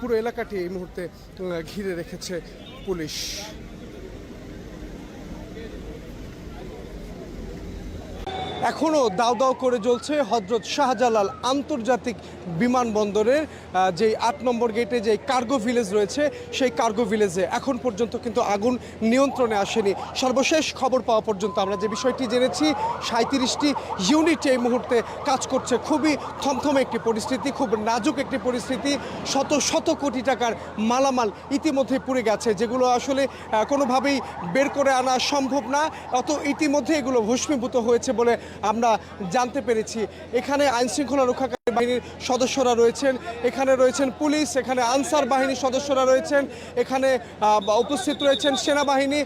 পুরো এলাকাটি এই মুহূর্তে ঘিরে রেখেছে পুলিশ। এখনও দাও দাও করে জ্বলছে হজরত শাহজালাল আন্তর্জাতিক বিমানবন্দরের যেই আট নম্বর গেটে যে কার্গো ভিলেজ রয়েছে, সেই কার্গো ভিলেজে এখন পর্যন্ত কিন্তু আগুন নিয়ন্ত্রণে আসেনি। সর্বশেষ খবর পাওয়া পর্যন্ত আমরা যে বিষয়টি জেনেছি সাঁত্রিশটি ইউনিট এই মুহূর্তে কাজ করছে। খুবই থমথমে একটি পরিস্থিতি, খুব নাজুক একটি পরিস্থিতি। শত শত কোটি টাকার মালামাল ইতিমধ্যে পুড়ে গেছে, যেগুলো আসলে কোনোভাবেই বের করে আনা সম্ভব না। অত ইতিমধ্যে এগুলো ভস্মীভূত হয়েছে বলে আমরা জানতে পেরেছি। এখানে আইনশৃঙ্খলা রক্ষাকারী বাহিনীর সদস্যরা রয়েছেন, এখানে রয়েছেন পুলিশ, এখানে আনসার বাহিনীর সদস্যরা রয়েছেন, এখানে উপস্থিত রয়েছেন সেনাবাহিনী।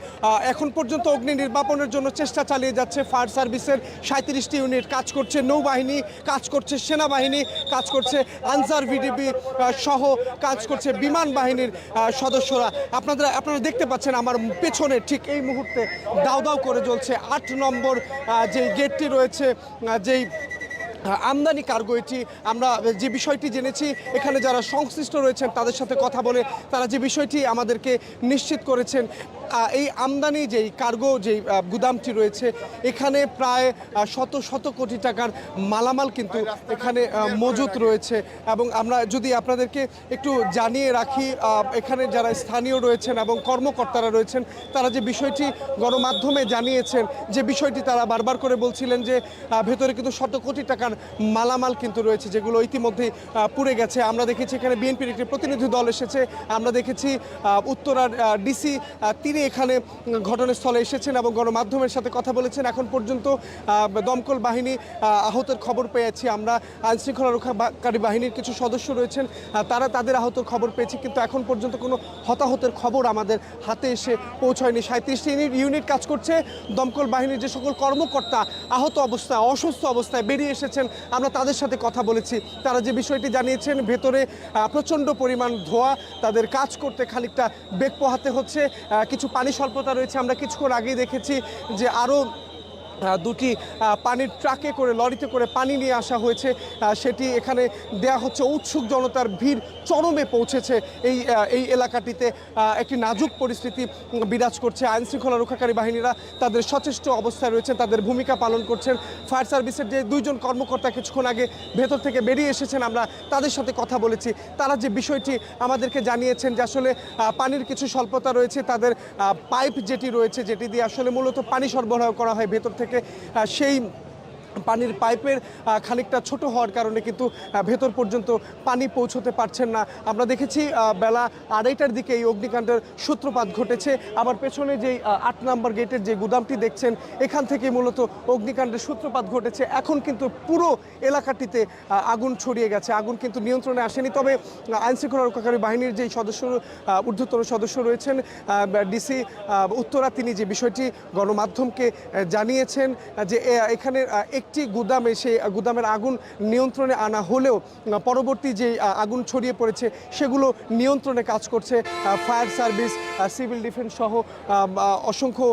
এখন পর্যন্ত অগ্নি নির্বাপনের জন্য চেষ্টা চালিয়ে যাচ্ছে ফায়ার সার্ভিসের সাঁত্রিশটি ইউনিট। কাজ করছে নৌবাহিনী, কাজ করছে সেনাবাহিনী, কাজ করছে আনসার ভিডিপি সহ কাজ করছে বিমান বাহিনীর সদস্যরা। আপনারা আপনারা দেখতে পাচ্ছেন আমার পেছনে ঠিক এই মুহূর্তে দাও দাও করে জ্বলছে আট নম্বর যে গেটটি রয়েছে যেই আমদানি কার্গো এটি আমরা যে বিষয়টি জেনেছি, এখানে যারা সংশ্লিষ্ট রয়েছেন তাদের সাথে কথা বলে তারা যে বিষয়টি আমাদেরকে নিশ্চিত করেছেন। এই আমদানি যেই কার্গো, যেই গুদামটি রয়েছে, এখানে প্রায় শত শত কোটি টাকার মালামাল কিন্তু এখানে মজুত রয়েছে। এবং আমরা যদি আপনাদেরকে একটু জানিয়ে রাখি এখানে যারা স্থানীয় রয়েছেন এবং কর্মকর্তারা রয়েছেন, তারা যে বিষয়টি গণমাধ্যমে জানিয়েছেন, যে বিষয়টি তারা বারবার করে বলছিলেন যে ভেতরে কিন্তু শত কোটি টাকার মালামাল কিন্তু রয়েছে, যেগুলো ইতিমধ্যেই পুড়ে গেছে। আমরা দেখেছি এখানে বিএনপির একটি প্রতিনিধি দল এসেছে, আমরা দেখেছি উত্তরার ডিসি তিনি এখানে ঘটনাস্থলে এসেছেন এবং গণমাধ্যমের সাথে কথা বলেছেন। এখন পর্যন্ত দমকল বাহিনী আহতের খবর পেয়েছি আমরা। আইন শৃঙ্খলা রক্ষাকারী বাহিনীর কিছু সদস্য রয়েছেন তারা তাদের আহতের খবর পেয়েছি কিন্তু এখন পর্যন্ত কোনো হতাহতের খবর আমাদের হাতে এসে পৌঁছয়নি। সাঁত্রিশটি ইউনিট ইউনিট কাজ করছে। দমকল বাহিনীর যে সকল কর্মকর্তা আহত অবস্থায় অসুস্থ অবস্থায় বেরিয়ে এসেছেন আমরা তাদের সাথে কথা বলেছি। তারা যে বিষয়টি জানিয়েছেন ভেতরে প্রচণ্ড পরিমাণ ধোয়া তাদের কাজ করতে খানিকটা বেগ পোহাতে হচ্ছে আহ, কিছু পানি স্বল্পতা রয়েছে। আমরা কিছুক্ষণ আগেই দেখেছি যে আরও দুটি পানির ট্রাকে করে, লরিতে করে পানি নিয়ে আসা হয়েছে। সেটি এখানে দেয়া হচ্ছে, উৎসুক জনতার ভিড় চরমে পৌঁছেছে এই এই এলাকাটিতে। একটি নাজুক পরিস্থিতি বিরাজ করছে। আইন শৃঙ্খলা রক্ষাকারী বাহিনীরা তাদের সচেষ্ট অবস্থায় রয়েছেন, তাদের ভূমিকা পালন করছেন। ফায়ার সার্ভিসের যে দুইজন কর্মকর্তা কিছুক্ষণ আগে ভেতর থেকে বেরিয়ে এসেছেন, আমরা তাদের সাথে কথা বলেছি। তারা যে বিষয়টি আমাদেরকে জানিয়েছেন যে আসলে পানির কিছু স্বল্পতা রয়েছে, তাদের পাইপ যেটি রয়েছে, যেটি দিয়ে আসলে মূলত পানি সরবরাহ করা হয় ভেতর থেকে আহ, সেই পানির পাইপের খানিকটা ছোট হওয়ার কারণে কিন্তু ভেতর পর্যন্ত পানি পৌঁছতে পারছেন না। আমরা দেখেছি বেলা আড়াইটার দিকে এই অগ্নিকাণ্ডের সূত্রপাত ঘটেছে। আবার পেছনে যেই আট নম্বর গেটের যে গুদামটি দেখছেন, এখান থেকে মূলত অগ্নিকাণ্ডের সূত্রপাত ঘটেছে। এখন কিন্তু পুরো এলাকাটিতে আগুন ছড়িয়ে গেছে। আগুন কিন্তু নিয়ন্ত্রণে আসেনি। তবে আইন শৃঙ্খলা রক্ষাকারী বাহিনীর যেই সদস্য ঊর্ধ্বতন সদস্য রয়েছেন ডিসি উত্তরা, তিনি যে বিষয়টি গণমাধ্যমকে জানিয়েছেন যে এখানে একটি গুদামে সেই গুদামের আগুন নিয়ন্ত্রণে আনা হলেও পরবর্তী যে আগুন ছড়িয়ে পড়েছে, সেগুলো নিয়ন্ত্রণে কাজ করছে ফায়ার সার্ভিস সিভিল ডিফেন্স সহ অসংখ্য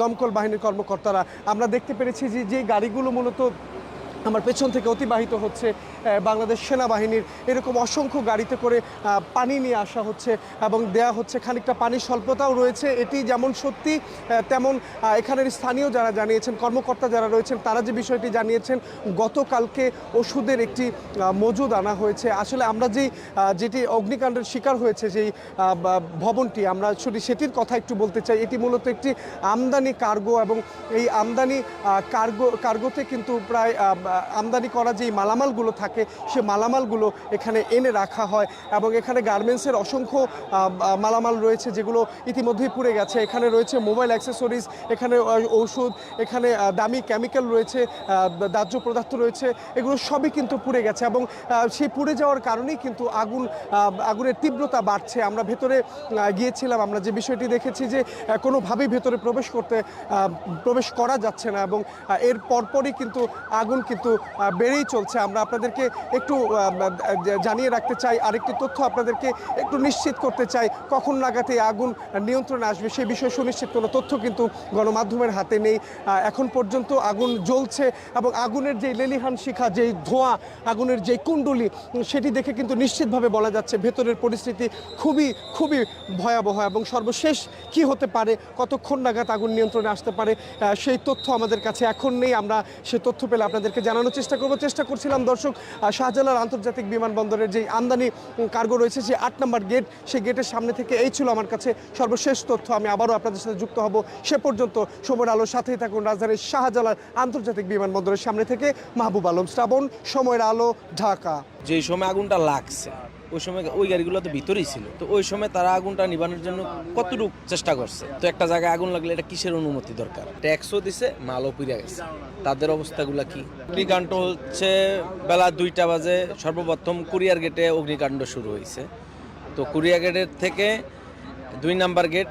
দমকল বাহিনীর কর্মকর্তারা। আমরা দেখতে পেরেছি যে যে গাড়িগুলো মূলত আমার পেছন থেকে অতিবাহিত হচ্ছে বাংলাদেশ সেনাবাহিনীর। এরকম অসংখ্য গাড়িতে করে পানি নিয়ে আসা হচ্ছে এবং দেয়া হচ্ছে খানিকটা পানির স্বল্পতাও রয়েছে। এটি যেমন সত্যি তেমন এখানের স্থানীয় যারা জানিয়েছেন, কর্মকর্তা যারা রয়েছেন, তারা যে বিষয়টি জানিয়েছেন, গতকালকে ওষুধের একটি মজুদ আনা হয়েছে। আসলে আমরা যেই যেটি অগ্নিকাণ্ডের শিকার হয়েছে, যেই ভবনটি, আমরা শুধু সেটির কথা একটু বলতে চাই। এটি মূলত একটি আমদানি কার্গো এবং এই আমদানি কার্গো, কার্গোতে কিন্তু প্রায় আমদানি করা যেই মালামালগুলো থাকে, সে মালামালগুলো এখানে এনে রাখা হয় এবং এখানে গার্মেন্টসের অসংখ্য মালামাল রয়েছে যেগুলো ইতিমধ্যেই পুড়ে গেছে। এখানে রয়েছে মোবাইল অ্যাক্সেসরিজ, এখানে ঔষধ, এখানে দামি কেমিক্যাল রয়েছে দাহ্য পদার্থ রয়েছে, এগুলো সবই কিন্তু পুড়ে গেছে এবং সেই পুড়ে যাওয়ার কারণেই কিন্তু আগুন আগুনের তীব্রতা বাড়ছে। আমরা ভেতরে গিয়েছিলাম, আমরা যে বিষয়টি দেখেছি যে কোনোভাবেই ভেতরে প্রবেশ করতে প্রবেশ করা যাচ্ছে না এবং এর পরপরই কিন্তু আগুন কিন্তু কিন্তু বেড়েই চলছে। আমরা আপনাদেরকে একটু জানিয়ে রাখতে চাই, আরেকটি তথ্য আপনাদেরকে একটু নিশ্চিত করতে চাই, কখন এই আগুন নিয়ন্ত্রণে আসবে সেই বিষয়ে সুনিশ্চিত কোনো তথ্য কিন্তু গণমাধ্যমের হাতে নেই। এখন পর্যন্ত আগুন জ্বলছে এবং আগুনের যে লেলিহান শিখা, যেই ধোঁয়া, আগুনের যেই কুণ্ডলি সেটি দেখে কিন্তু নিশ্চিতভাবে বলা যাচ্ছে ভেতরের পরিস্থিতি খুবই খুবই ভয়াবহ এবং সর্বশেষ কি হতে পারে, কতক্ষণ নাগাদ আগুন নিয়ন্ত্রণে আসতে পারে সেই তথ্য আমাদের কাছে এখন নেই। আমরা সে তথ্য পেলে আপনাদেরকে জানানোর চেষ্টা করব। চেষ্টা করছিলাম দর্শক শাহজালাল আন্তর্জাতিক বিমানবন্দরের যে আমদানি কার্গো রয়েছে যে আট নম্বর গেট, সেই গেটের সামনে থেকে এই ছিল আমার কাছে সর্বশেষ তথ্য। আমি আবারও আপনাদের সাথে যুক্ত হব। সে পর্যন্ত সময়ের আলোর সাথেই থাকুন রাজধানীর শাহজালাল আন্তর্জাতিক বিমানবন্দরের সামনে থেকে মাহবুব আলম শ্রাবণ, সময়ের আলো, ঢাকা। যে সময় আগুনটা লাগছে ওই সময় ওই গাড়িগুলো তো ভিতরেই ছিল। তো ওই সময় তারা আগুনটা নিবানোর জন্য কতটুকু চেষ্টা করছে? তো একটা জায়গায় আগুন লাগলে এটা কিসের অনুমতি দরকার? ট্যাক্সও দিছে, মালও পুড়ে গেছে। তাদের অবস্থাগুলো কি? অগ্নিকাণ্ড হচ্ছে বেলা দুইটা বাজে। সর্বপ্রথম কুরিয়ার গেটে অগ্নিকাণ্ড শুরু হয়েছে। তো কুরিয়ার গেটের থেকে দুই নাম্বার গেট,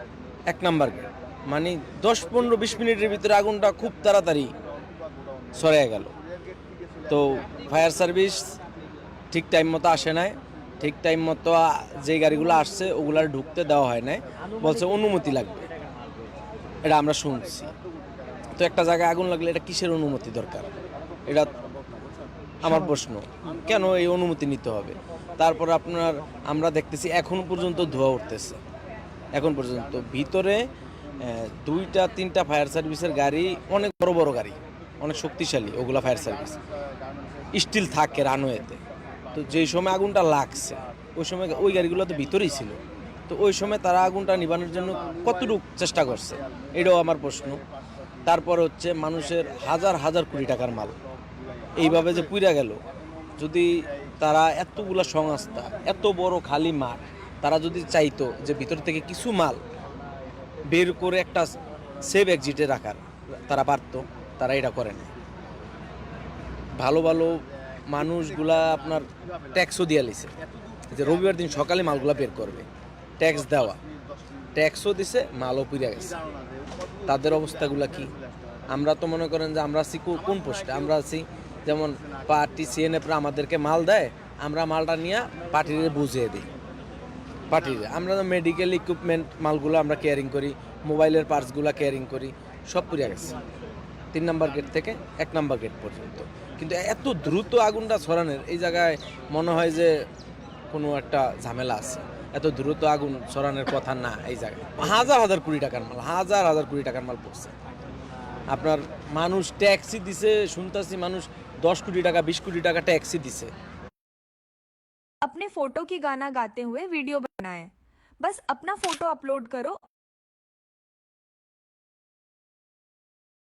এক নাম্বার গেট। মানে দশ, পনেরো, বিশ মিনিটের ভিতরে আগুনটা খুব তাড়াতাড়ি সরে গেল। তো ফায়ার সার্ভিস ঠিক টাইম মতো আসে নাই। ঠিক টাইম মতো যে গাড়িগুলো আসছে, ওগুলার ঢুকতে দেওয়া হয় নাই। বলছে অনুমতি লাগবে। এটা আমরা শুনছি। তো একটা জায়গায় আগুন লাগলে এটা কিসের অনুমতি দরকার? এটা আমার প্রশ্ন। কেন এই অনুমতি নিতে হবে? তারপর আপনার, আমরা দেখতেছি এখন পর্যন্ত ধোয়া উঠতেছে। এখন পর্যন্ত ভিতরে দুইটা, তিনটা ফায়ার সার্ভিসের গাড়ি, অনেক বড় বড় গাড়ি, অনেক শক্তিশালী, ওগুলা ফায়ার সার্ভিস স্টিল থাকে রানওয়েতে তো যেই সময় আগুনটা লাগছে, ওই সময় ওই গাড়িগুলো তো ভিতরেই ছিল। তো ওই সময় তারা আগুনটা নিবানোর জন্য কতটুকু চেষ্টা করছে, এটাও আমার প্রশ্ন। তারপর হচ্ছে মানুষের হাজার হাজার কোটি টাকার মাল। এইভাবে যে পুইরা গেল, যদি তারা এতগুলা সংস্থা, এত বড় খালি মাঠ, তারা যদি চাইতো যে ভিতর থেকে কিছু মাল বের করে একটা সেভ এক্সিটে রাখার, তারা পারতো, তারা এটা করে না ভালো ভালো মানুষগুলা আপনার ট্যাক্সও দিয়ে লিছে। যে রবিবার দিন সকালে মালগুলা বের করবে। ট্যাক্স দেওয়া। ট্যাক্সও দিছে, মালও পুড়ে গেছে। তাদের অবস্থাগুলা কি? আমরা তো মনে করেন যে আমরা আছি কোন পোস্টে? আমরা আছি যেমন পার্টি সিএনএফরা আমাদেরকে মাল দেয়, আমরা মালটা নিয়ে পার্টিরে বুঝিয়ে দিই। পার্টিরে। আমরা তো মেডিকেল ইকুইপমেন্ট মালগুলো আমরা কেয়ারিং করি মোবাইলের পার্টসগুলো কেয়ারিং করি, সব পুড়ে গেছে। তিন নাম্বার গেট থেকে এক নাম্বার গেট পর্যন্ত কিন্তু এত দ্রুত আগুনটা ছড়ানোর এই জায়গায় মনে হয় যে কোনো একটা ঝামেলা আছে এত দ্রুত আগুন ছড়ানোর কথা না এই জায়গায় হাজার হাজার কোটি টাকার মাল হাজার হাজার কোটি টাকার মাল পড়ছে আপনার মানুষ ট্যাক্সি দিছে শুনতেছি মানুষ দশ কোটি টাকা বিশ কোটি টাকা ট্যাক্সি দিছে अपने फोटो की गाना गाते हुए वीडियो बनाएं बस अपना फोटो अपलोड करो